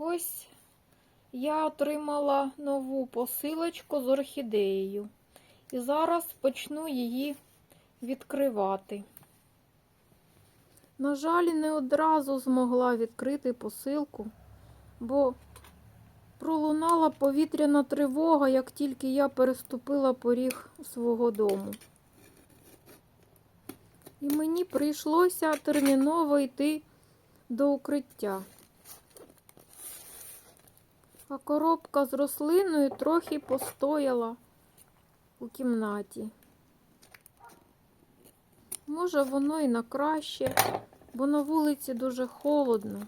Ось я отримала нову посилочку з орхідеєю. І зараз почну її відкривати. На жаль, не одразу змогла відкрити посилку, бо пролунала повітряна тривога, як тільки я переступила поріг свого дому. І мені прийшлося терміново йти до укриття. А коробка з рослиною трохи постояла у кімнаті. Може, воно і на краще, бо на вулиці дуже холодно.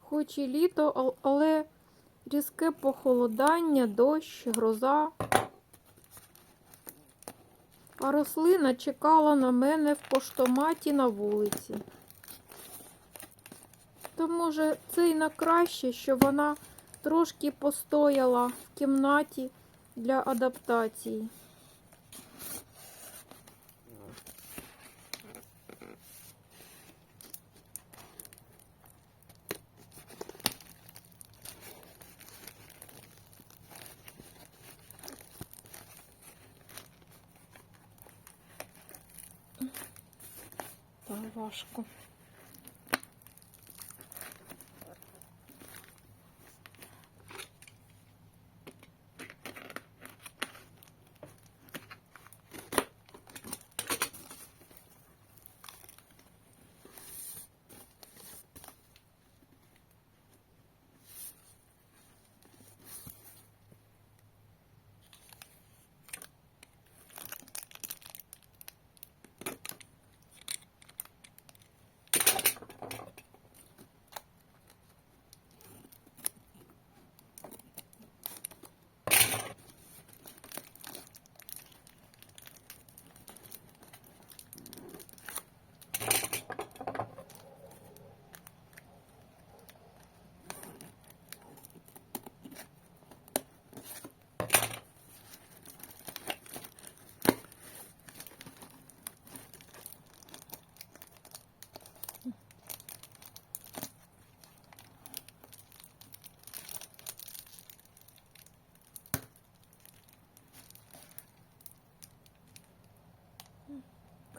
Хоч і літо, але різке похолодання, дощ, гроза. А рослина чекала на мене в поштоматі на вулиці. То, може, це й на краще, що вона трошки постояла в кімнаті для адаптації. Важко.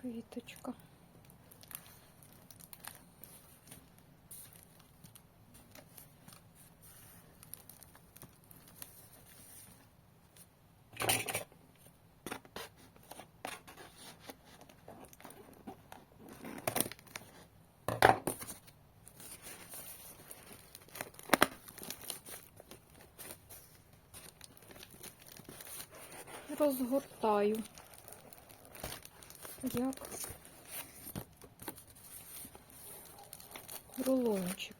Квіточка. Розгортаю. Як рулончик.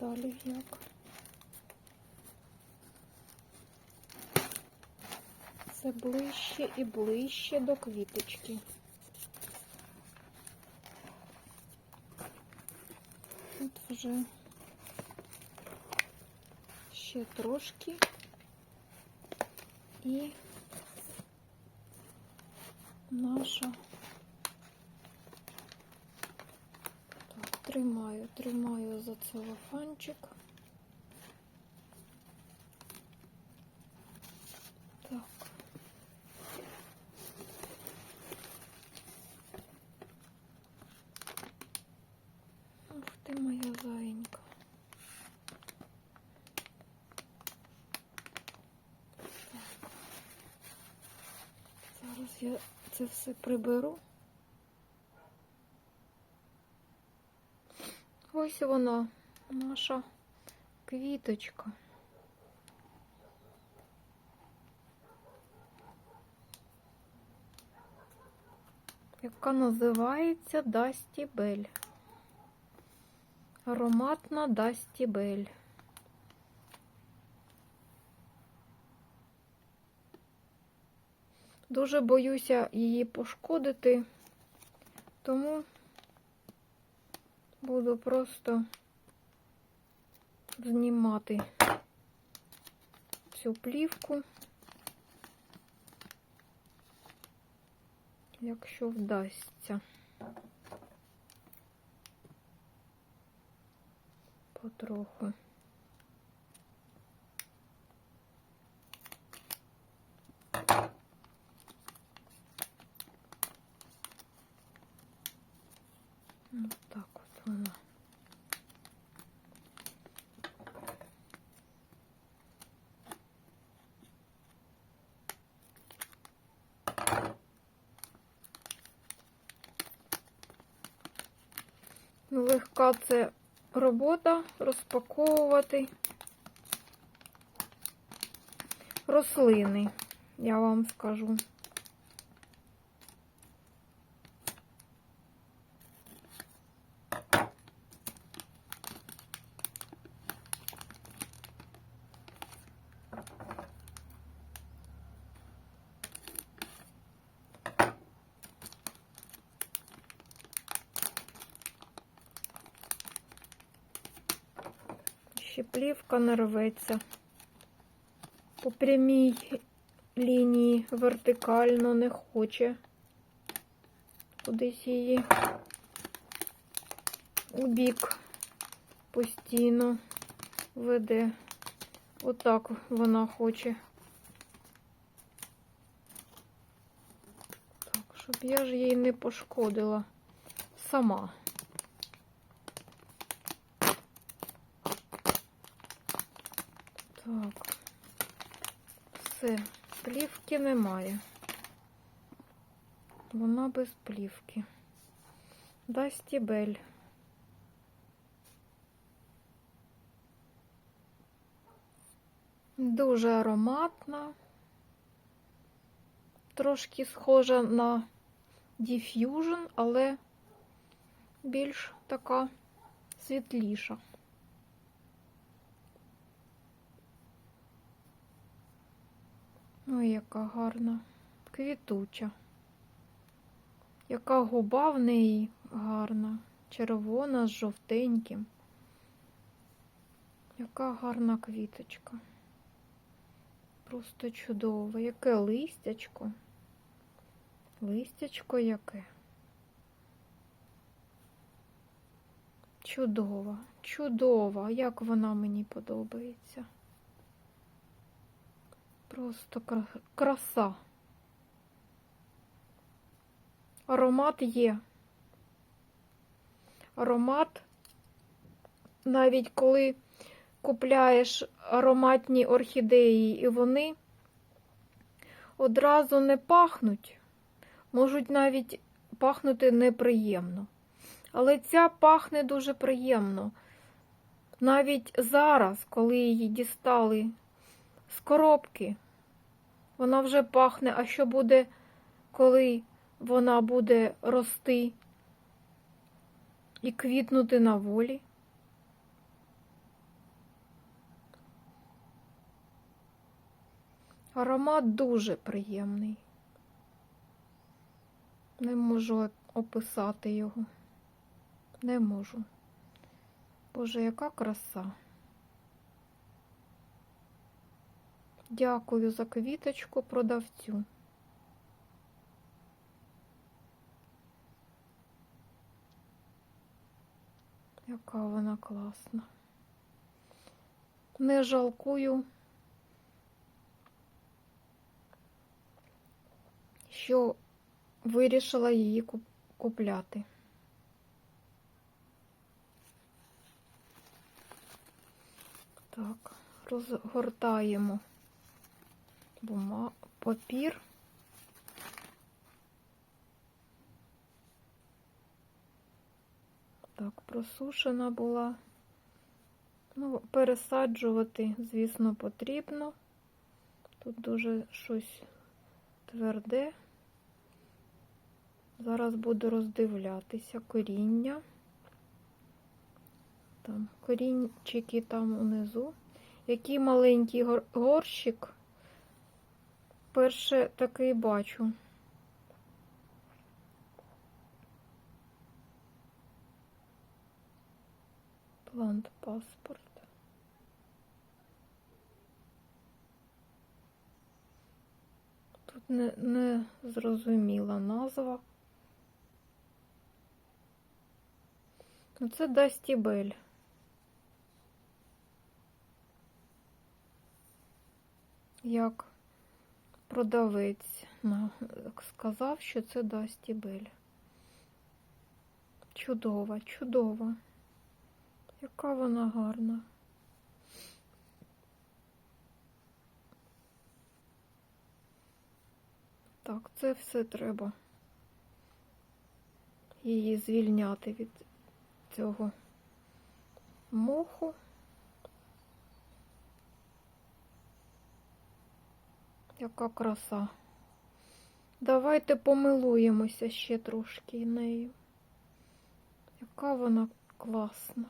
Далі як? Це ближче і ближче до квіточки. Тут вже ще трошки. І наша. Так, тримаю, тримаю за целофанчик. Так. Ух ти моя зайенька. Так. Зараз я це все приберу. Ось вона, наша квіточка. Яка називається Дасті Бель. Ароматна Дасті Бель. Дуже боюся її пошкодити, тому буду просто знімати цю плівку, якщо вдасться. Потроху. Ось так от вона. Ну, це робота розпаковувати рослини, я вам скажу. Ще плівка не рветься. По прямій лінії вертикально не хоче. Кудись її у бік постійно веде. Отак вона хоче. Так, щоб я ж її не пошкодила сама. Так, все, плівки немає. Вона без плівки. Дасті Бель. Дуже ароматна. Трошки схожа на Diffusion, але більш така світліша. Ой, яка гарна, квітуча. Яка губа в неї гарна, червона з жовтеньким. Яка гарна квіточка. Просто чудово. Яке листячко. Листячко яке. Чудова, чудова, як вона мені подобається. Просто кра- краса. Аромат є. Аромат, навіть коли купляєш ароматні орхідеї, і вони одразу не пахнуть, можуть навіть пахнути неприємно. Але ця пахне дуже приємно. Навіть зараз, коли її дістали з коробки. Вона вже пахне, а що буде, коли вона буде рости і квітнути на волі? Аромат дуже приємний. Не можу описати його. Не можу. Боже, яка краса. Дякую за квіточку продавцю. Яка вона класна. Не жалкую, що вирішила її купляти. Так, розгортаємо бума... папір. Так, просушена була. Ну, пересаджувати, звісно, потрібно. Тут дуже щось тверде. Зараз буду роздивлятися коріння. Там корінчики там унизу. Який маленький горщик. Перше такий бачу. Плант паспорт. Тут не, не зрозуміла назва. Ну, це Дастібель. Як продавець сказав, що це Дастібель. Чудова, чудова. Яка вона гарна. Так, це все треба її звільняти від цього моху. Яка краса. Давайте помилуємося ще трошки нею. Яка вона класна.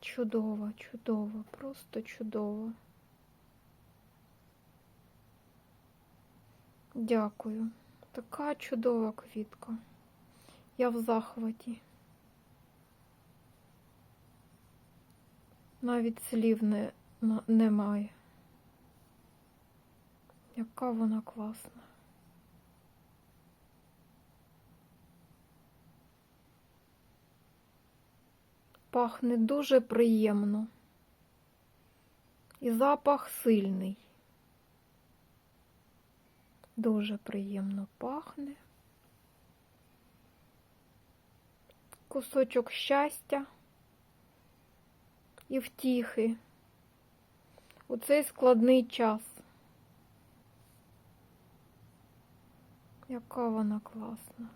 Чудова, чудова, просто чудова. Дякую. Така чудова квітка. Я в захваті. Навіть слів не, немає. Яка вона класна. Пахне дуже приємно. І запах сильний. Дуже приємно пахне. Кусочок щастя і втіхи у цей складний час. Яка вона класна.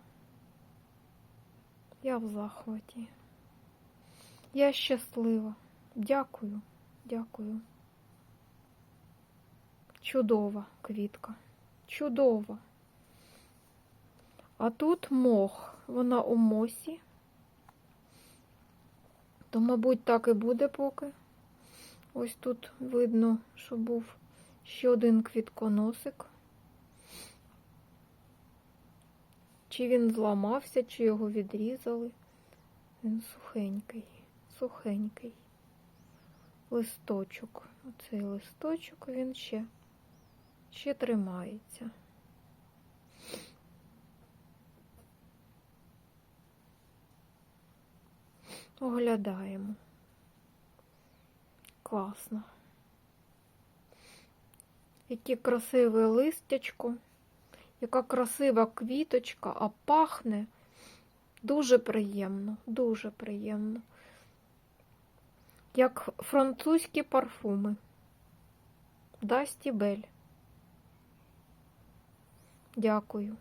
Я в захваті. Я щаслива. Дякую, дякую. Чудова квітка. Чудова. А тут мох. Вона у мосі. То, мабуть, так і буде поки. Ось тут видно, що був ще один квітконосик. Чи він зламався, чи його відрізали. Він сухенький, сухенький. Листочок. Оцей листочок він ще, ще тримається. Оглядаємо. Класно. Яке красиве листячко, яка красива квіточка, а пахне дуже приємно, дуже приємно. Як французькі парфуми. Дасті Бель. Дякую.